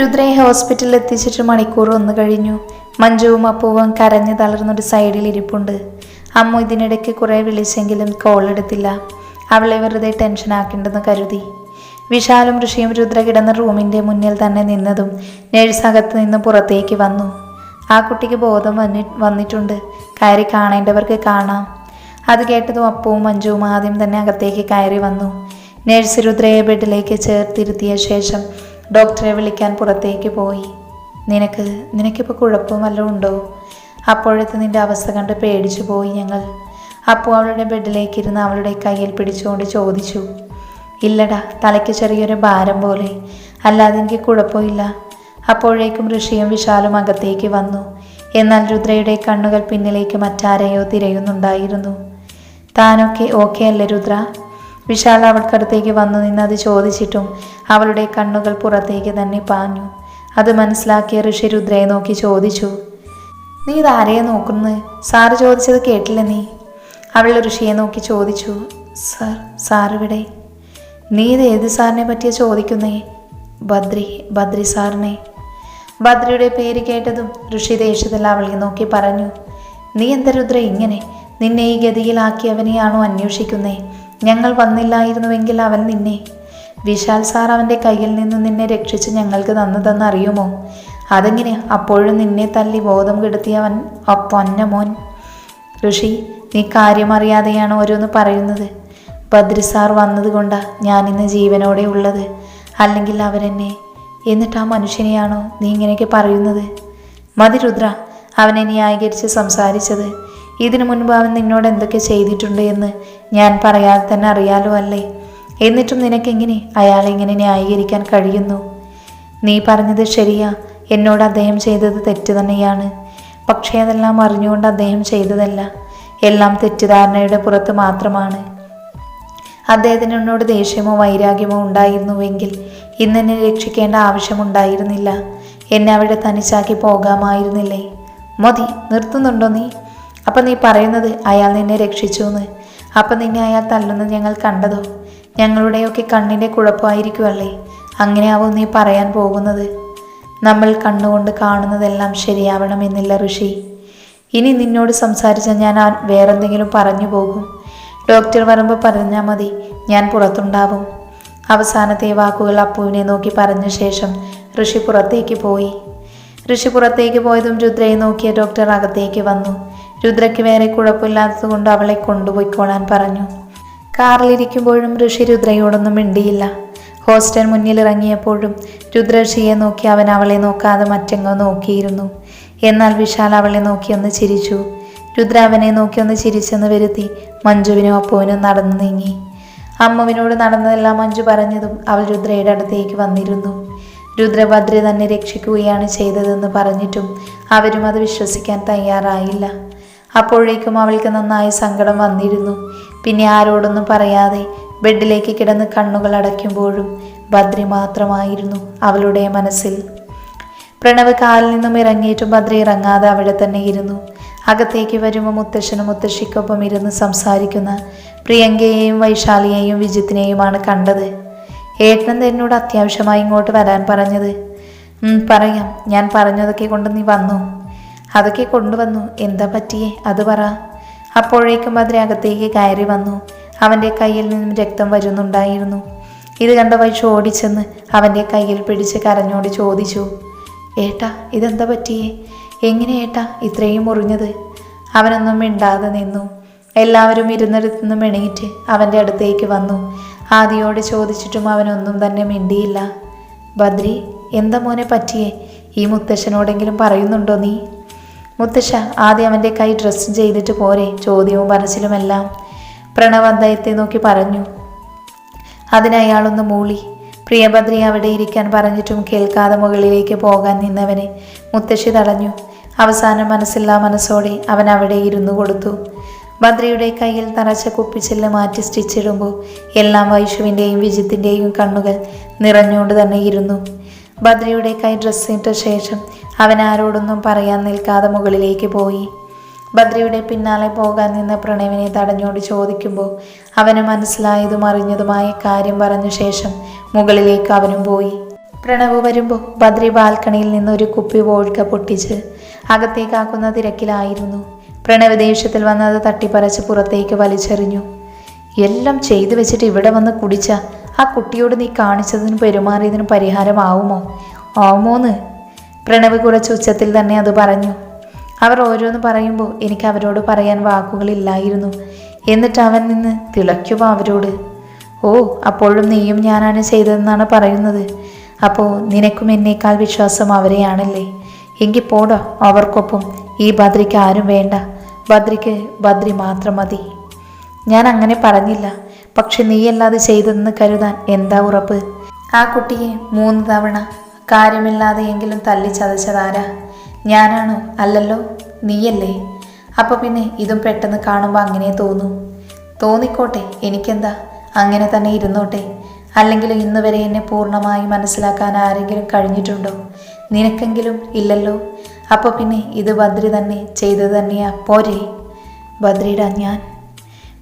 രുദ്രയെ ഹോസ്പിറ്റലിൽ എത്തിച്ചിട്ട് മണിക്കൂർ ഒന്ന് കഴിഞ്ഞു. മഞ്ജുവും അപ്പൂവും കരഞ്ഞു തളർന്നൊരു സൈഡിൽ ഇരിപ്പുണ്ട്. അമ്മ ഇതിനിടയ്ക്ക് കുറേ വിളിച്ചെങ്കിലും കോൾ എടുത്തില്ല. അവളെ വെറുതെ ടെൻഷനാക്കേണ്ടെന്ന് കരുതി. വിശാലും ഋഷിയും രുദ്ര കിടന്ന റൂമിന്റെ മുന്നിൽ തന്നെ നിന്നതും നേഴ്സ് അകത്ത് നിന്ന് പുറത്തേക്ക് വന്നു. ആ കുട്ടിക്ക് ബോധം വന്നി വന്നിട്ടുണ്ട്. കയറി കാണേണ്ടവർക്ക് കാണാം. അത് കേട്ടതും അപ്പവും മഞ്ജുവും ആദ്യം തന്നെ അകത്തേക്ക് കയറി വന്നു. നേഴ്സ് രുദ്രയെ ബെഡിലേക്ക് ചേർത്തിരുത്തിയ ശേഷം ഡോക്ടറെ വിളിക്കാൻ പുറത്തേക്ക് പോയി. നിനക്ക് നിനക്കിപ്പോൾ കുഴപ്പം വല്ലതും ഉണ്ടോ? അപ്പോഴത്തെ നിന്റെ അവസ്ഥ കണ്ട് പേടിച്ചു പോയി ഞങ്ങൾ. അപ്പോൾ അവളുടെ ബെഡിലേക്ക് ഇരുന്ന് അവളുടെ കയ്യിൽ പിടിച്ചുകൊണ്ട് ചോദിച്ചു. ഇല്ലടാ തലയ്ക്ക് ചെറിയൊരു ഭാരം പോലെ. അല്ലാതെ എനിക്ക് കുഴപ്പമില്ല അപ്പോഴേക്കും ഋഷിയും വിശാലും അകത്തേക്ക് വന്നു. എന്നാൽ രുദ്രയുടെ കണ്ണുകൾ പിന്നിലേക്ക് മറ്റാരെയോ തിരയുന്നുണ്ടായിരുന്നു. താനൊക്കെ ഓക്കെ അല്ലേ രുദ്ര? വിശാൽ അവൾക്കടുത്തേക്ക് വന്നു നിന്ന് അത് ചോദിച്ചിട്ടും അവളുടെ കണ്ണുകൾ പുറത്തേക്ക് തന്നെ പാഞ്ഞു. അത് മനസ്സിലാക്കിയ ഋഷി രുദ്രയെ നോക്കി ചോദിച്ചു നീ ഇതാരെയെ നോക്കുന്നത്? സാറ് ചോദിച്ചത് കേട്ടില്ല നീ? അവൾ ഋഷിയെ നോക്കി ചോദിച്ചു സാർ സാറിവിടെ നീ ഇത് ഏത് സാറിനെ പറ്റിയാ ചോദിക്കുന്നേ? ബദ്രി ബദ്രി സാറിനെ. ബദ്രിയുടെ പേര് കേട്ടതും ഋഷി ദേഷ്യത്തിൽ അവളെ നോക്കി പറഞ്ഞു നീ എന്താ രുദ്ര ഇങ്ങനെ? നിന്നെ ഈ ഗതിയിലാക്കിയവനെയാണോ അന്വേഷിക്കുന്നേ? ഞങ്ങൾ വന്നില്ലായിരുന്നുവെങ്കിൽ അവൻ നിന്നെ. വിശാൽ സാർ അവന്റെ കയ്യിൽ നിന്ന് നിന്നെ രക്ഷിച്ച് ഞങ്ങൾക്ക് തന്നതെന്ന് അറിയുമോ അതെങ്ങനെ? അപ്പോഴും നിന്നെ തല്ലി ബോധം കെടുത്തിയവൻ ആ പൊന്ന മോൻ. ഋഷി നീ കാര്യമറിയാതെയാണ് ഓരോന്ന് പറയുന്നത്. ബദ്രി സാർ വന്നതുകൊണ്ടാ ഞാനിന്ന് ജീവനോടെ ഉള്ളത്. അല്ലെങ്കിൽ അവരെന്നെ. എന്നിട്ട് ആ മനുഷ്യനെയാണോ നീ ഇങ്ങനെയൊക്കെ പറയുന്നത്? മതി രുദ്ര അവനെ ന്യായീകരിച്ച് സംസാരിച്ചത്. ഇതിനു മുൻപ് അവൻ നിന്നോട് എന്തൊക്കെ ചെയ്തിട്ടുണ്ട് എന്ന് ഞാൻ പറയാതെ തന്നെ അറിയാലോ അല്ലേ? എന്നിട്ടും നിനക്കെങ്ങനെ അയാളെ ഇങ്ങനെ ന്യായീകരിക്കാൻ കഴിയുന്നു? നീ പറഞ്ഞത് ശരിയാ. എന്നോട് അദ്ദേഹം ചെയ്തത് തെറ്റ് തന്നെയാണ്. പക്ഷേ അതെല്ലാം അറിഞ്ഞുകൊണ്ട് അദ്ദേഹം ചെയ്തതല്ല. എല്ലാം തെറ്റിദ്ധാരണയുടെ പുറത്ത് മാത്രമാണ്. അദ്ദേഹത്തിന് എന്നോട് ദേഷ്യമോ വൈരാഗ്യമോ ഉണ്ടായിരുന്നുവെങ്കിൽ ഇന്ന് എന്നെ രക്ഷിക്കേണ്ട ആവശ്യമുണ്ടായിരുന്നില്ല. എന്നെ അവിടെ തനിച്ചാക്കി പോകാമായിരുന്നില്ലേ? മതി നിർത്തുന്നുണ്ടോ നീ? അപ്പം നീ പറയുന്നത് അയാൾ നിന്നെ രക്ഷിച്ചു എന്ന് അപ്പം നിന്നെ അയാൾ തല്ലുന്നത് ഞങ്ങൾ കണ്ടതോ? ഞങ്ങളുടെയൊക്കെ കണ്ണിന്റെ കുഴപ്പമായിരിക്കുമല്ലേ അങ്ങനെയാവും നീ പറയാൻ പോകുന്നത്. നമ്മൾ കണ്ണുകൊണ്ട് കാണുന്നതെല്ലാം ശരിയാവണമെന്നില്ല ഋഷി. ഇനി നിന്നോട് സംസാരിച്ച ഞാൻ വേറെന്തെങ്കിലും പറഞ്ഞു പോകും. ഡോക്ടർ വരുമ്പോൾ പറഞ്ഞാൽ മതി ഞാൻ പുറത്തുണ്ടാവും. അവസാനത്തെ വാക്കുകൾ അപ്പുവിനെ നോക്കി പറഞ്ഞ ശേഷം ഋഷി പുറത്തേക്ക് പോയി. ഋഷി പുറത്തേക്ക് പോയതും രുദ്രയെ നോക്കിയ ഡോക്ടർ അകത്തേക്ക് വന്നു. രുദ്രയ്ക്ക് വേറെ കുഴപ്പമില്ലാത്തതുകൊണ്ട് അവളെ കൊണ്ടുപോയിക്കോളാൻ പറഞ്ഞു. കാറിലിരിക്കുമ്പോഴും ഋഷി രുദ്രയോടൊന്നും മിണ്ടിയില്ല. ഹോസ്റ്റൽ മുന്നിൽ ഇറങ്ങിയപ്പോഴും രുദ്ര ഋഷിയെ നോക്കി അവൻ അവളെ നോക്കാതെ മറ്റെങ്ങോ നോക്കിയിരുന്നു. എന്നാൽ വിശാൽ അവളെ നോക്കി ഒന്ന് ചിരിച്ചു. രുദ്ര അവനെ നോക്കി ഒന്ന് ചിരിച്ചെന്ന് വരുത്തി മഞ്ജുവിനും അപ്പുവിനും നടന്നു നീങ്ങി. അമ്മുവിനോട് നടന്നതെല്ലാം മഞ്ജു പറഞ്ഞതും അവൾ രുദ്രയുടെ അടുത്തേക്ക് വന്നിരുന്നു. രുദ്രഭദ്രെ തന്നെ രക്ഷിക്കുകയാണ് ചെയ്തതെന്ന് പറഞ്ഞിട്ടും അവരും അത് വിശ്വസിക്കാൻ തയ്യാറായില്ല. അപ്പോഴേക്കും അവൾക്ക് നന്നായി സങ്കടം വന്നിരുന്നു. പിന്നെ ആരോടൊന്നും പറയാതെ ബെഡിലേക്ക് കിടന്ന് കണ്ണുകൾ അടയ്ക്കുമ്പോഴും ഭദ്രി മാത്രമായിരുന്നു അവളുടെ മനസ്സിൽ. പ്രണവ് കാലിൽ നിന്നും ഇറങ്ങിയിട്ടും ഭദ്രി ഇറങ്ങാതെ അവിടെ തന്നെ ഇരുന്നു. അകത്തേക്ക് വരുമ്പോൾ മുത്തശ്ശനും മുത്തശ്ശിക്കൊപ്പം ഇരുന്ന് സംസാരിക്കുന്ന പ്രിയങ്കയെയും വൈശാലിയെയും വിജിത്തിനെയുമാണ് കണ്ടത്. ഏട്ടൻ എന്നോട് അത്യാവശ്യമായി ഇങ്ങോട്ട് വരാൻ പറഞ്ഞത്? "ഉം, പറയാം. ഞാൻ പറഞ്ഞതൊക്കെ കൊണ്ട് നീ വന്നു? അതൊക്കെ കൊണ്ടുവന്നു. എന്താ പറ്റിയേ? അത് പറ. അപ്പോഴേക്കും മധുര അകത്തേക്ക് കയറി വന്നു. അവന്റെ കയ്യിൽ നിന്നും രക്തം വരുന്നുണ്ടായിരുന്നു. ഇത് കണ്ട വൈഷ് ഓടിച്ചെന്ന് അവന്റെ കയ്യിൽ പിടിച്ച് കരഞ്ഞോട് ചോദിച്ചു. ഏട്ടാ ഇതെന്താ പറ്റിയേ? എങ്ങനെ ഏട്ടാ ഇത്രയും മുറിഞ്ഞത്? അവനൊന്നും മിണ്ടാതെ നിന്നു. എല്ലാവരും ഇരുന്നിടത്തു നിന്നും എണീറ്റ് അവന്റെ അടുത്തേക്ക് വന്നു. ആദിയോട് ചോദിച്ചിട്ടും അവനൊന്നും തന്നെ മിണ്ടിയില്ല. ബദ്രി എന്താ മോനെ പറ്റിയേ? ഈ മുത്തശ്ശനോടെങ്കിലും പറയുന്നുണ്ടോ നീ? മുത്തശ്ശ ആദ്യം അവന്റെ കൈ ഡ്രസ്സ് ചെയ്തിട്ട് പോരെ ചോദ്യവും പറച്ചിലുമെല്ലാം പ്രണവ് അദ്ദേഹത്തെ നോക്കി പറഞ്ഞു. അതിനയാളൊന്ന് മൂളി. പ്രിയഭദ്രി അവിടെ ഇരിക്കാൻ പറഞ്ഞിട്ടും കേൾക്കാതെ മുകളിലേക്ക് പോകാൻ നിന്നവനെ മുത്തശ്ശി തടഞ്ഞു. അവസാനം മനസ്സില്ലാ മനസ്സോടെ അവൻ അവിടെ ഇരുന്നു കൊടുത്തു. ഭദ്രയുടെ കയ്യിൽ തറച്ച കുപ്പിച്ചില്ല് മാറ്റി സ്റ്റിച്ചിടുമ്പോൾ എല്ലാം വൈഷുവിന്റെയും വിജിത്തിന്റെയും കണ്ണുകൾ നിറഞ്ഞുകൊണ്ട് തന്നെ ഇരുന്നു. ഭദ്രയുടെ കൈ ഡ്രസ്സിട്ട ശേഷം അവൻ ആരോടൊന്നും പറയാൻ നിൽക്കാതെ മുകളിലേക്ക് പോയി. ബദ്രിയുടെ പിന്നാലെ പോകാൻ നിന്ന പ്രണവിനെ തടഞ്ഞോട് ചോദിക്കുമ്പോൾ അവന് മനസ്സിലായതും അറിഞ്ഞതുമായ കാര്യം പറഞ്ഞ ശേഷം മുകളിലേക്ക് അവനും പോയി. പ്രണവ് വരുമ്പോൾ ബദ്രി ബാൽക്കണിയിൽ നിന്ന് ഒരു കുപ്പി വോൾക്ക പൊട്ടിച്ച് അകത്തേക്കാക്കുന്ന തിരക്കിലായിരുന്നു. പ്രണവ് ദേഷ്യത്തിൽ വന്നത് തട്ടിപ്പറച്ച് പുറത്തേക്ക് വലിച്ചെറിഞ്ഞു. എല്ലാം ചെയ്തു വെച്ചിട്ട് ഇവിടെ വന്ന് കുടിച്ച? ആ കുട്ടിയോട് നീ കാണിച്ചതിന് പെരുമാറിയതിന് പരിഹാരമാവുമോ? ആവുമോന്ന്? പ്രണവ് കുറച്ച് ഉച്ചത്തിൽ തന്നെ അത് പറഞ്ഞു. അവർ ഓരോന്ന് പറയുമ്പോൾ എനിക്ക് അവരോട് പറയാൻ വാക്കുകളില്ലായിരുന്നു. എന്നിട്ട് അവൻ നിന്ന് തിളയ്ക്കുക അവരോട്. ഓ അപ്പോഴും നീയും ഞാനാണ് ചെയ്തതെന്നാണ് പറയുന്നത്. അപ്പോൾ നിനക്കും എന്നേക്കാൾ വിശ്വാസം അവരെയാണല്ലേ? എങ്കിൽ പോടാ അവർക്കൊപ്പം ഈ ബദ്രിക്ക് ആരും വേണ്ട. ബദ്രിക്ക് ബദ്രി മാത്രം മതി. ഞാൻ അങ്ങനെ പറഞ്ഞില്ല. പക്ഷെ നീയല്ലാതെ ചെയ്തതെന്ന് കരുതാൻ എന്താ ഉറപ്പ്? ആ കുട്ടിയെ മൂന്ന് തവണ കാര്യമില്ലാതെയെങ്കിലും തല്ലി ചതച്ചതാരാ? ഞാനാണോ? അല്ലല്ലോ നീയല്ലേ? അപ്പോൾ പിന്നെ ഇതും പെട്ടെന്ന് കാണുമ്പോൾ അങ്ങനെ തോന്നും. തോന്നിക്കോട്ടെ എനിക്കെന്താ? അങ്ങനെ തന്നെ ഇരുന്നോട്ടെ. അല്ലെങ്കിൽ ഇന്ന് വരെ എന്നെ പൂർണമായി മനസ്സിലാക്കാൻ ആരെങ്കിലും കഴിഞ്ഞിട്ടുണ്ടോ? നിനക്കെങ്കിലും ഇല്ലല്ലോ? അപ്പോൾ പിന്നെ ഇത് ബദ്രി തന്നെ ചെയ്തത് തന്നെയാ പോരെ. ബദ്രിയുടെ ഞാൻ.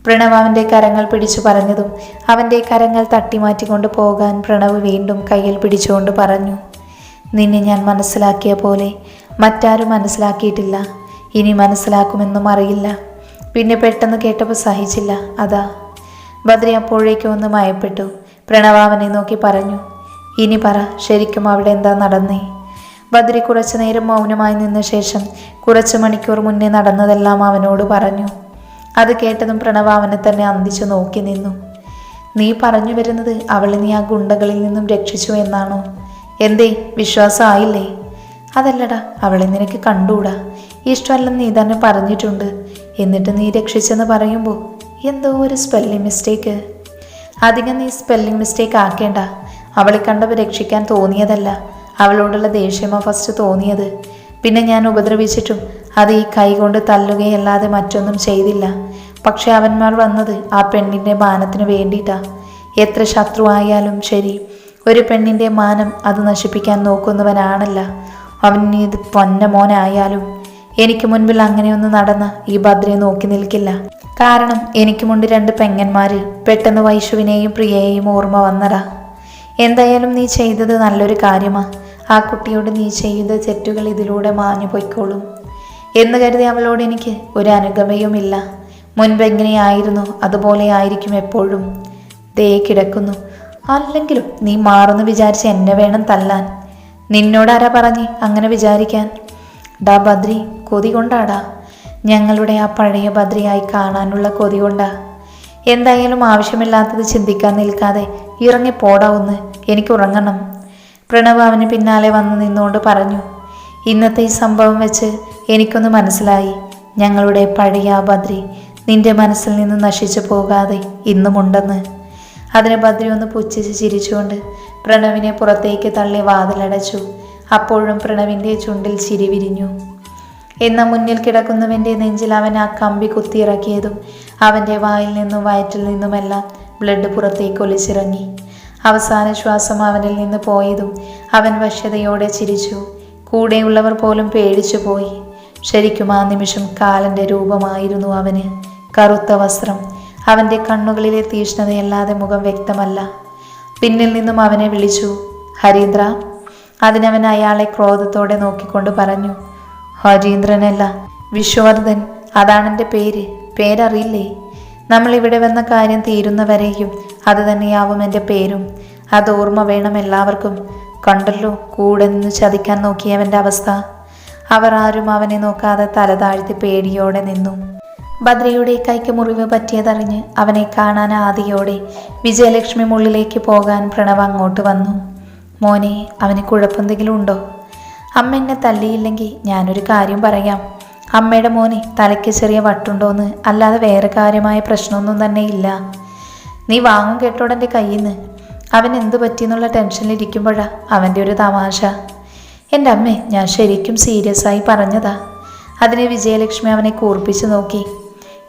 പ്രണവ് അവന്റെ കരങ്ങൾ പിടിച്ചു പറഞ്ഞതും അവന്റെ കരങ്ങൾ തട്ടിമാറ്റിക്കൊണ്ട് പോകാൻ പ്രണവ് വീണ്ടും കയ്യിൽ പിടിച്ചുകൊണ്ട് പറഞ്ഞു. നിന്നെ ഞാൻ മനസ്സിലാക്കിയ പോലെ മറ്റാരും മനസ്സിലാക്കിയിട്ടില്ല. ഇനി മനസ്സിലാക്കുമെന്നും അറിയില്ല. പിന്നെ പെട്ടെന്ന് കേട്ടപ്പോൾ സഹിച്ചില്ല. അതാ. ബദ്രി അപ്പോഴേക്കും ഒന്ന് മയപ്പെട്ടു. പ്രണവാവനെ നോക്കി പറഞ്ഞു ഇനി പറ ശരിക്കും അവിടെ എന്താ നടന്നേ? ബദ്രി കുറച്ചു നേരം മൗനമായി നിന്ന ശേഷം കുറച്ച് മണിക്കൂർ മുന്നേ നടന്നതെല്ലാം അവനോട് പറഞ്ഞു. അത് കേട്ടതും പ്രണവ് അവനെ തന്നെ അന്തിച്ചു നോക്കി നിന്നു. നീ പറഞ്ഞു വരുന്നത് അവളെ നീ ആ ഗുണ്ടകളിൽ നിന്നും രക്ഷിച്ചു എന്നാണോ? എന്തേ വിശ്വാസമായില്ലേ? അതല്ലടാ അവളെ നിനക്ക് കണ്ടുകൂടാ? ഇഷ്ടമല്ലെന്ന് നീ തന്നെ പറഞ്ഞിട്ടുണ്ട്. എന്നിട്ട് നീ രക്ഷിച്ചെന്ന് പറയുമ്പോൾ എന്തോ ഒരു സ്പെല്ലിംഗ് മിസ്റ്റേക്ക് അധികം നീ സ്പെല്ലിംഗ് മിസ്റ്റേക്ക് ആക്കേണ്ട. അവളെ കണ്ടപ്പോൾ രക്ഷിക്കാൻ തോന്നിയതല്ല. അവളോടുള്ള ദേഷ്യമോ ഫസ്റ്റ് തോന്നിയത്. പിന്നെ ഞാൻ ഉപദ്രവിച്ചിട്ടും അത് ഈ കൈകൊണ്ട് തല്ലുകയല്ലാതെ മറ്റൊന്നും ചെയ്തില്ല. പക്ഷെ അവന്മാർ വന്നത് ആ പെണ്ണിന്റെ മാനത്തിന് വേണ്ടിയിട്ടാ. എത്ര ശത്രുവായാലും ശരി ഒരു പെണ്ണിന്റെ മാനം അത് നശിപ്പിക്കാൻ നോക്കുന്നവനാണല്ല. അവൻ ഇത് പൊന്ന മോനായാലും എനിക്ക് മുൻപിൽ അങ്ങനെയൊന്നും നടന്ന ഈ ഭദ്രയെ നോക്കി നിൽക്കില്ല. കാരണം എനിക്ക് മുൻപ് രണ്ട് പെങ്ങന്മാര് പെട്ടെന്ന് വൈഷുവിനെയും പ്രിയയെയും ഓർമ്മ വന്നടാ എന്തായാലും നീ ചെയ്തത് നല്ലൊരു കാര്യമാ. ആ കുട്ടിയോട് നീ ചെയ്ത തെറ്റുകൾ ഇതിലൂടെ മാഞ്ഞു പൊയ്ക്കോളും. എന്ന് കരുതി അവളോട് എനിക്ക് ഒരു അനുഗമയുമില്ല. മുൻപെങ്ങനെയായിരുന്നു അതുപോലെ ആയിരിക്കും എപ്പോഴും. ദേ കിടക്കുന്നു. അല്ലെങ്കിലും നീ മാറുന്നു വിചാരിച്ച് എന്നെ വേണം തല്ലാൻ. നിന്നോടാരാ പറഞ്ഞ് അങ്ങനെ വിചാരിക്കാൻ? ഡാ ബദ്രി കൊതി കൊണ്ടാടാ. ഞങ്ങളുടെ ആ പഴയ ബദ്രിയായി കാണാനുള്ള കൊതി കൊണ്ടാ. എന്തായാലും ആവശ്യമില്ലാത്തത് ചിന്തിക്കാൻ നിൽക്കാതെ ഇറങ്ങി പോടാ ഒന്ന്. എനിക്ക് ഉറങ്ങണം. പ്രണവ് അവന് പിന്നാലെ വന്ന് നിന്നുകൊണ്ട് പറഞ്ഞു. ഇന്നത്തെ ഈ സംഭവം വെച്ച് എനിക്കൊന്ന് മനസ്സിലായി. ഞങ്ങളുടെ പഴയ ആ ബദ്രി നിന്റെ മനസ്സിൽ നിന്ന് നശിച്ചു പോകാതെ ഇന്നുമുണ്ടെന്ന്. അതിന് ബദ്രി ഒന്ന് പുച്ഛിച്ച് ചിരിച്ചുകൊണ്ട് പ്രണവിനെ പുറത്തേക്ക് തള്ളി വാതിലടച്ചു. അപ്പോഴും പ്രണവിന്റെ ചുണ്ടിൽ ചിരി വിരിഞ്ഞു. എന്ന മുന്നിൽ കിടക്കുന്നവന്റെ നെഞ്ചിൽ അവൻ ആ കമ്പി കുത്തിയിറക്കിയതും അവന്റെ വായിൽ നിന്നും വയറ്റിൽ നിന്നുമെല്ലാം ബ്ലഡ് പുറത്തേക്ക് ഒലിച്ചിറങ്ങി. അവസാന ശ്വാസം അവനിൽ നിന്ന് പോയതും അവൻ വശ്യതയോടെ ചിരിച്ചു. കൂടെയുള്ളവർ പോലും പേടിച്ചു പോയി. ശരിക്കും ആ നിമിഷം കാലന്റെ രൂപമായിരുന്നു അവന്. കറുത്ത വസ്ത്രം അവന്റെ കണ്ണുകളിലെ തീഷ്ണതയല്ലാതെ മുഖം വ്യക്തമല്ല. പിന്നിൽ നിന്നും അവനെ വിളിച്ചു ഹരീന്ദ്ര. അതിനവൻ അയാളെ ക്രോധത്തോടെ നോക്കിക്കൊണ്ട് പറഞ്ഞു ഹരീന്ദ്രനല്ല വിശ്വവർദ്ധൻ അതാണെന്റെ പേര്. പേരറിയില്ലേ? നമ്മൾ ഇവിടെ വന്ന കാര്യം തീരുന്നവരെയും അത് തന്നെയാവും എന്റെ പേരും. അത് ഓർമ്മ വേണം എല്ലാവർക്കും. കണ്ടല്ലോ കൂടെ നിന്ന് ചതിക്കാൻ നോക്കിയവന്റെ അവസ്ഥ. അവർ ആരും അവനെ നോക്കാതെ തലതാഴ്ത്തി പേടിയോടെ നിന്നു. ഭദ്രയുടെ കൈക്ക് മുറിവ് പറ്റിയതറിഞ്ഞ് അവനെ കാണാൻ ആദിയോടെ വിജയലക്ഷ്മി മുള്ളിലേക്ക് പോകാൻ പ്രണവ് അങ്ങോട്ട് വന്നു. മോനെ അവന് കുഴപ്പമെന്തെങ്കിലും ഉണ്ടോ? അമ്മ എന്നെ തല്ലിയില്ലെങ്കിൽ ഞാനൊരു കാര്യം പറയാം. അമ്മയുടെ മോനെ തലയ്ക്ക് ചെറിയ വട്ടുണ്ടോന്ന് അല്ലാതെ വേറെ കാര്യമായ പ്രശ്നമൊന്നും തന്നെ ഇല്ല. നീ വാങ്ങും കേട്ടോടെ കയ്യിൽ നിന്ന് അവൻ എന്ത് പറ്റിയെന്നുള്ള ടെൻഷനിലിരിക്കുമ്പോഴാ അവന്റെ ഒരു തമാശ. എന്റെ അമ്മേ ഞാൻ ശരിക്കും സീരിയസ് ആയി പറഞ്ഞതാ. അതിനെ വിജയലക്ഷ്മി അവനെ കൂർപ്പിച്ചു നോക്കി.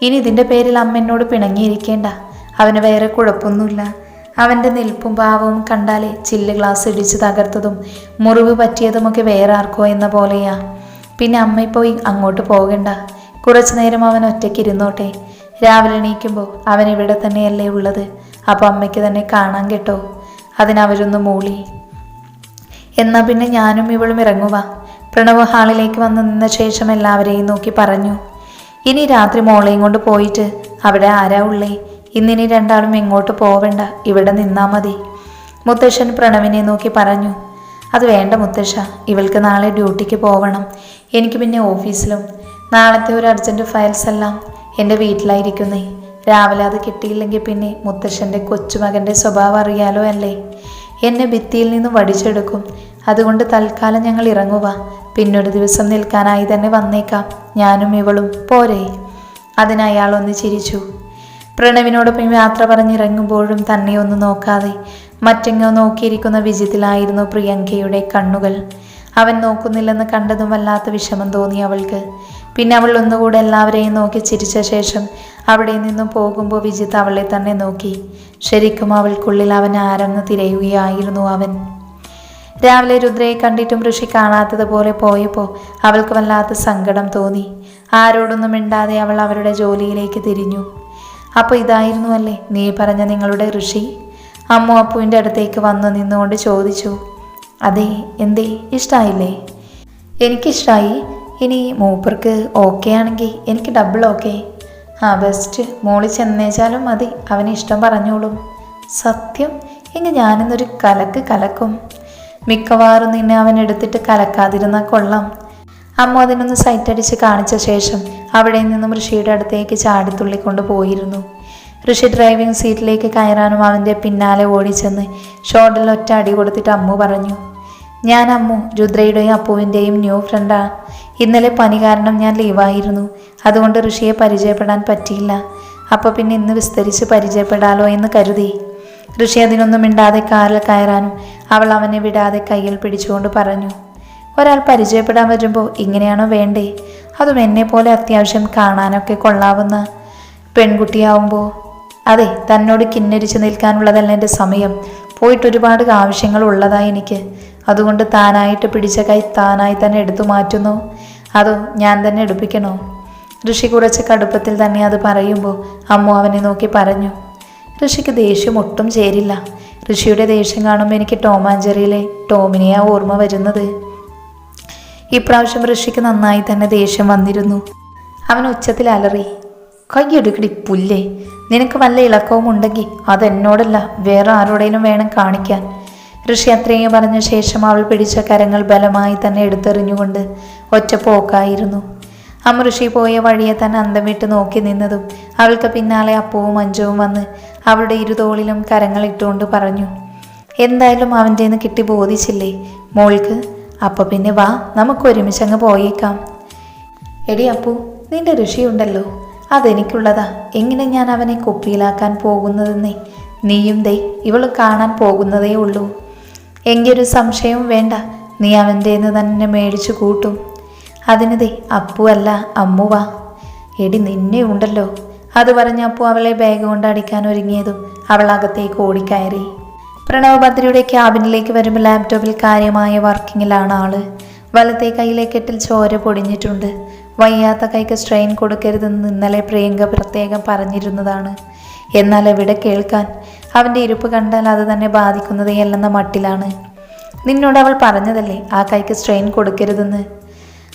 ഇനി ഇതിന്റെ പേരിൽ അമ്മ പിണങ്ങിയിരിക്കേണ്ട. അവന് വേറെ കുഴപ്പമൊന്നുമില്ല. അവന്റെ നിൽപ്പും ഭാവവും കണ്ടാലേ ചില്ല് ഗ്ലാസ് ഇടിച്ച് തകർത്തതും മുറിവ് പറ്റിയതുമൊക്കെ വേറെ ആർക്കോ എന്ന പോലെയാ. പിന്നെ അമ്മ പോയി അങ്ങോട്ട് പോകണ്ട. കുറച്ചു നേരം അവൻ ഒറ്റയ്ക്ക് ഇരുന്നോട്ടെ. രാവിലെ എണീക്കുമ്പോൾ അവൻ ഇവിടെ തന്നെയല്ലേ ഉള്ളത്. അപ്പോൾ അമ്മയ്ക്ക് തന്നെ കാണാൻ കേട്ടോ. അതിനവരൊന്ന് മൂളി. എന്നാൽ പിന്നെ ഞാനും ഇവളും ഇറങ്ങുക പ്രണവ് ഹാളിലേക്ക് വന്ന് നിന്ന ശേഷം എല്ലാവരെയും നോക്കി പറഞ്ഞു. ഇനി രാത്രി മോളെയും കൊണ്ട് പോയിട്ട് അവിടെ ആരാ ഉള്ളേ? ഇന്നിനി രണ്ടാളും എങ്ങോട്ട് പോവണ്ട? ഇവിടെ നിന്നാ മതി. മുത്തശ്ശൻ പ്രണവിനെ നോക്കി പറഞ്ഞു അത് വേണ്ട മുത്തശ്ശ ഇവൾക്ക് നാളെ ഡ്യൂട്ടിക്ക് പോവണം. എനിക്ക് പിന്നെ ഓഫീസിലും. നാളത്തെ ഒരു അർജന്റ് ഫയൽസ് എല്ലാം എന്റെ വീട്ടിലായിരിക്കുന്നേ. രാവിലെ അത് കിട്ടിയില്ലെങ്കിൽ പിന്നെ മുത്തശ്ശന്റെ കൊച്ചുമകന്റെ സ്വഭാവം അറിയാലോ അല്ലേ? എന്നെ ഭിത്തിയിൽ നിന്ന് വടിച്ചെടുക്കും. അതുകൊണ്ട് തൽക്കാലം ഞങ്ങൾ ഇറങ്ങുക പിന്നൊരു ദിവസം നിൽക്കാനായി തന്നെ വന്നേക്കാം. ഞാനും ഇവളും. പോരെ. അതിനയാൾ ഒന്ന് ചിരിച്ചു. പ്രണവിനോടൊപ്പം യാത്ര പറഞ്ഞിറങ്ങുമ്പോഴും തന്നെ ഒന്ന് നോക്കാതെ മറ്റെങ്ങോ നോക്കിയിരിക്കുന്ന വിജിത്തിലായിരുന്നു പ്രിയങ്കയുടെ കണ്ണുകൾ. അവൻ നോക്കുന്നില്ലെന്ന് കണ്ടതും വല്ലാത്ത വിഷമം തോന്നി അവൾക്ക്. പിന്നെ അവൾ ഒന്നുകൂടെ എല്ലാവരെയും നോക്കി ചിരിച്ച ശേഷം അവിടെ നിന്നും പോകുമ്പോൾ വിജിത്ത് അവളെ തന്നെ നോക്കി. ശരിക്കും അവൾക്കുള്ളിൽ അവൻ ആരെന്ന് തിരയുകയായിരുന്നു അവൻ. രാവിലെ രുദ്രയെ കണ്ടിട്ടും ഋഷി കാണാത്തതുപോലെ പോയപ്പോൾ അവൾക്ക് വല്ലാത്ത സങ്കടം തോന്നി. ആരോടൊന്നും മിണ്ടാതെ അവൾ അവരുടെ ജോലിയിലേക്ക് തിരിഞ്ഞു. അപ്പോൾ ഇതായിരുന്നു അല്ലേ നീ പറഞ്ഞ നിങ്ങളുടെ ഋഷി? അമ്മു അപ്പുവിന്റെ അടുത്തേക്ക് വന്നു നിന്നുകൊണ്ട് ചോദിച്ചു. അതെ എന്തേ ഇഷ്ടമായില്ലേ എനിക്കിഷ്ടമായി ഇനി മൂപ്പർക്ക് ഓക്കെ ആണെങ്കിൽ എനിക്ക് ഡബിൾ ഓക്കെ. ആ ബെസ്റ്റ് മോളി ചെന്നേച്ചാലും മതി. അവന് ഇഷ്ടം പറഞ്ഞോളും. സത്യം? എങ്കിൽ ഞാനിന്നൊരു കലക്ക് കലക്കും. മിക്കവാറും നിന്നെ അവൻ എടുത്തിട്ട് കലക്കാതിരുന്ന കൊള്ളാം. അമ്മ അതിനൊന്ന് സൈറ്റടിച്ച് കാണിച്ച ശേഷം അവിടെ നിന്നും ഋഷിയുടെ അടുത്തേക്ക് ചാടിത്തുള്ളിക്കൊണ്ട് പോയിരുന്നു ഋഷി ഡ്രൈവിംഗ് സീറ്റിലേക്ക് കയറാനും അവന്റെ പിന്നാലെ ഓടിച്ചെന്ന് ഷോട്ടിൽ ഒറ്റ അടി കൊടുത്തിട്ട് അമ്മു പറഞ്ഞു ഞാൻ അമ്മു രുദ്രയുടെയും അപ്പുവിന്റെയും ന്യൂ ഫ്രണ്ടാ ഇന്നലെ പനി കാരണം ഞാൻ ലീവായിരുന്നു അതുകൊണ്ട് ഋഷിയെ പരിചയപ്പെടാൻ പറ്റിയില്ല. അപ്പോൾ പിന്നെ ഇന്ന് വിസ്തരിച്ച് പരിചയപ്പെടാലോ എന്ന് കരുതി. ഋഷി അതിനൊന്നും മിണ്ടാതെ കാറിൽ കയറാനും അവൾ അവനെ വിടാതെ കയ്യിൽ പിടിച്ചുകൊണ്ട് പറഞ്ഞു ഒരാൾ പരിചയപ്പെടാൻ വരുമ്പോൾ ഇങ്ങനെയാണോ വേണ്ടേ? അതും എന്നെ പോലെ അത്യാവശ്യം കാണാനൊക്കെ കൊള്ളാവുന്ന പെൺകുട്ടിയാവുമ്പോൾ അതെ തന്നോട് കിന്നരിച്ച് നിൽക്കാനുള്ളതല്ല എന്റെ സമയം. പോയിട്ട് ഒരുപാട് ആവശ്യങ്ങൾ ഉള്ളതായി എനിക്ക്. അതുകൊണ്ട് താനായിട്ട് പിടിച്ച കൈ താനായി തന്നെ എടുത്തു മാറ്റുന്നു. അതോ ഞാൻ തന്നെ എടുപ്പിക്കണോ? ഋഷി കുറച്ച് കടുപ്പത്തിൽ തന്നെ അത് പറയുമ്പോൾ അമ്മു അവനെ നോക്കി പറഞ്ഞു ഋഷിക്ക് ദേഷ്യം ഒട്ടും ചേരില്ല. ഋഷിയുടെ ദേഷ്യം കാണുമ്പോൾ എനിക്ക് ടോമാഞ്ചേരിയിലെ ടോമിനെയാ ഓർമ്മ വരുന്നത്. ഇപ്രാവശ്യം ഋഷിക്ക് നന്നായി തന്നെ ദേഷ്യം വന്നിരുന്നു. അവൻ ഉച്ചത്തിൽ അലറി കൈയെടുക്കടി പുല്ലേ നിനക്ക് വല്ല ഇളക്കവും ഉണ്ടെങ്കിൽ അതെന്നോടല്ല വേറെ ആരോടേലും വേണം കാണിക്കാൻ. ഋഷി അത്രയും പറഞ്ഞ ശേഷം അവൾ പിടിച്ച കരങ്ങൾ ബലമായി തന്നെ എടുത്തെറിഞ്ഞുകൊണ്ട് ഒറ്റ പോക്കായിരുന്നു. അമ്മ ഋഷി പോയ വഴിയെ തന്നെ അന്തം വിട്ട് നോക്കി നിന്നതും അവൾക്ക് പിന്നാലെ അപ്പവും അഞ്ചവും വന്ന് അവളുടെ ഇരുതോളിലും കരങ്ങൾ ഇട്ടുകൊണ്ട് പറഞ്ഞു എന്തായാലും അവന്റെ നിന്ന് കിട്ടി ബോധിച്ചില്ലേ? മോൾക്ക് അപ്പൊ പിന്നെ വാ നമുക്ക് ഒരുമിച്ച് അങ്ങ് പോയേക്കാം. എടി അപ്പു നിന്റെ ഋഷിയുണ്ടല്ലോ. അതെനിക്കുള്ളതാ. എങ്ങനെ ഞാൻ അവനെ കുപ്പിയിലാക്കാൻ പോകുന്നതെന്നേ? നീയും ദേ ഇവൾ കാണാൻ പോകുന്നതേ ഉള്ളൂ. എങ്കിയൊരു സംശയവും വേണ്ട. നീ അവന്റെന്ന് തന്നെ മേടിച്ചു കൂട്ടും. അതിന് ദേ അപ്പു അല്ല അമ്മുവാ എടി നിന്നെ ഉണ്ടല്ലോ. അത് പറഞ്ഞ അപ്പു അവളെ ബാഗ് കൊണ്ട് അടിക്കാൻ ഒരുങ്ങിയതും അവൾ അകത്തേക്ക് ഓടിക്കയറി. പ്രണവ് ഭദ്രയുടെ ക്യാബിനിലേക്ക് വരുമ്പോൾ ലാപ്ടോപ്പിൽ കാര്യമായ വർക്കിങ്ങിലാണ് ആൾ. വലത്തെ കൈയിലെ കെട്ടിൽ ചോര പൊടിഞ്ഞിട്ടുണ്ട്. വയ്യാത്ത കൈക്ക് സ്ട്രെയിൻ കൊടുക്കരുതെന്ന് ഇന്നലെ പ്രിയങ്ക പ്രത്യേകം പറഞ്ഞിരുന്നതാണ്. എന്നാൽ എവിടെ കേൾക്കാൻ? അവന്റെ ഇരിപ്പ് കണ്ടാൽ അത് തന്നെ ബാധിക്കുന്നതേ അല്ലെന്ന മട്ടിലാണ്. നിന്നോട് അവൾ പറഞ്ഞതല്ലേ ആ കൈക്ക് സ്ട്രെയിൻ കൊടുക്കരുതെന്ന്?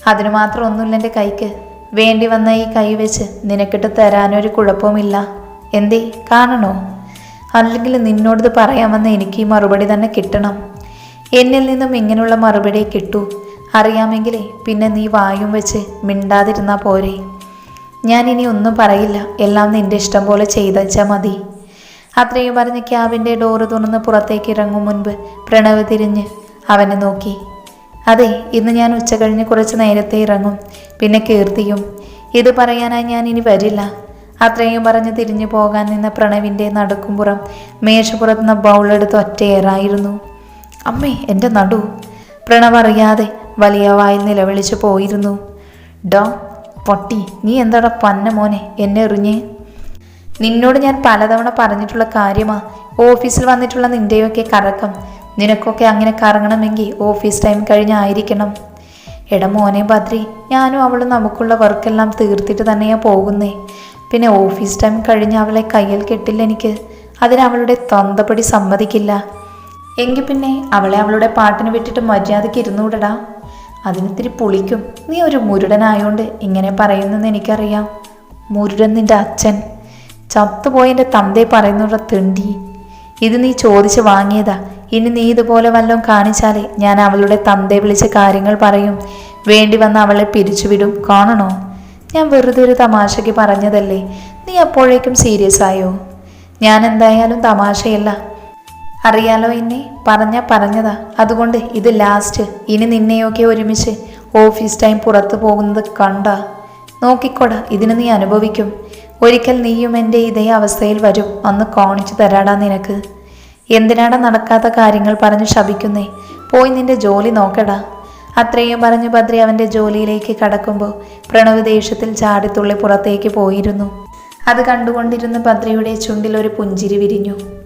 അതിനു മാത്രം ഒന്നുമില്ല എന്റെ കൈക്ക്. വേണ്ടി വന്ന ഈ കൈ വെച്ച് നിനക്കിട്ട് തരാനൊരു കുഴപ്പവുമില്ല. എന്തേ? കാണണോ? അല്ലെങ്കിൽ നിന്നോടത് പറയാമെന്ന് എനിക്ക് ഈ മറുപടി തന്നെ കിട്ടണം. എന്നിൽ നിന്നും ഇങ്ങനെയുള്ള മറുപടി കിട്ടൂ. അറിയാമെങ്കിലേ പിന്നെ നീ വായും വെച്ച് മിണ്ടാതിരുന്നാ പോരെ. ഞാൻ ഇനി ഒന്നും പറയില്ല. എല്ലാം നിന്റെ ഇഷ്ടം പോലെ ചെയ്തച്ചാൽ മതി. അത്രയും പറഞ്ഞ് ക്യാബിന്റെ ഡോറ് തുറന്ന് പുറത്തേക്ക് ഇറങ്ങും മുൻപ് പ്രണവ് തിരിഞ്ഞ് അവനെ നോക്കി. അതെ ഇന്ന് ഞാൻ ഉച്ച കഴിഞ്ഞ് കുറച്ച് നേരത്തെ ഇറങ്ങും. പിന്നെ കീർത്തിയും. ഇത് പറയാനായി ഞാൻ ഇനി വരില്ല. അത്രയും പറഞ്ഞ് തിരിഞ്ഞു പോകാൻ നിന്ന പ്രണവിന്റെ നടുക്കുംപുറം മേശപ്പുറത്തുനിന്ന് ബൗളെടുത്ത് ഒറ്റയേറായിരുന്നു. അമ്മേ എന്റെ നടു. പ്രണവ് അറിയാതെ വലിയ വായിൽ നിലവിളിച്ചു പോയിരുന്നു. ഡോ പൊട്ടി നീ എന്താടാ പന്ന മോനെ എന്നെ എറിഞ്ഞേ? നിന്നോട് ഞാൻ പലതവണ പറഞ്ഞിട്ടുള്ള കാര്യമാ. ഓഫീസിൽ വന്നിട്ടുള്ള നിന്റെയൊക്കെ കറക്കം. നിനക്കൊക്കെ അങ്ങനെ കറങ്ങണമെങ്കിൽ ഓഫീസ് ടൈം കഴിഞ്ഞായിരിക്കണം എടാ മോനെ ബദ്രി ഞാനും അവളും നമുക്കുള്ള വർക്കെല്ലാം തീർത്തിട്ട് തന്നെയാണ് പോകുന്നേ. പിന്നെ ഓഫീസ് ടൈം കഴിഞ്ഞ് അവളെ കയ്യിൽ കെട്ടില്ല എനിക്ക്. അതിനവളുടെ തൊന്തപ്പടി സമ്മതിക്കില്ല. എങ്കിൽ പിന്നെ അവളെ അവളുടെ പാട്ടിന് വിട്ടിട്ട് മര്യാദയ്ക്ക് ഇരുന്നൂടടാ. അതിനിത്തിരി പുളിക്കും. നീ ഒരു മുരുടനായോണ്ട് ഇങ്ങനെ പറയുന്നെന്ന് എനിക്കറിയാം. മുരുടൻ നിന്റെ അച്ഛൻ. ചത്തുപോയെന്റെ തന്തയെ പറയുന്നുള്ള തെണ്ടി. ഇത് നീ ചോദിച്ച് വാങ്ങിയതാ. ഇനി നീ ഇതുപോലെ വല്ലതും കാണിച്ചാലേ ഞാൻ അവളുടെ തന്തയെ വിളിച്ച് കാര്യങ്ങൾ പറയും. വേണ്ടി വന്ന് അവളെ പിരിച്ചുവിടും. കാണണോ? ഞാൻ വെറുതെ ഒരു തമാശയ്ക്ക് പറഞ്ഞതല്ലേ? നീ അപ്പോഴേക്കും സീരിയസ് ആയോ? ഞാൻ എന്തായാലും തമാശയല്ല. അറിയാലോ എന്നെ? പറഞ്ഞ പറഞ്ഞതാ. അതുകൊണ്ട് ഇത് ലാസ്റ്റ് ഇനി നിന്നെയൊക്കെ ഒരുമിച്ച് ഓഫീസ് ടൈം പുറത്തു പോകുന്നത് കണ്ട. നോക്കിക്കൊട ഇതിന് നീ അനുഭവിക്കും. ഒരിക്കൽ നീയും എന്റെ ഇതേ അവസ്ഥയിൽ വരും. അന്ന് കാണിച്ചു തരാടാ നിനക്ക്. എന്തിനാടാ നടക്കാത്ത കാര്യങ്ങൾ പറഞ്ഞു ശപിക്കുന്നേ? പോയി നിന്റെ ജോലി നോക്കടാ. അത്രയും പറഞ്ഞു ഭദ്രി അവന്റെ ജോലിയിലേക്ക് കടക്കുമ്പോൾ പ്രണവ് ദേഷ്യത്തിൽ ചാടിത്തുള്ളി പുറത്തേക്ക് പോയിരുന്നു. അത് കണ്ടുകൊണ്ടിരുന്ന ഭദ്രയുടെ ചുണ്ടിൽ ഒരു പുഞ്ചിരി വിരിഞ്ഞു.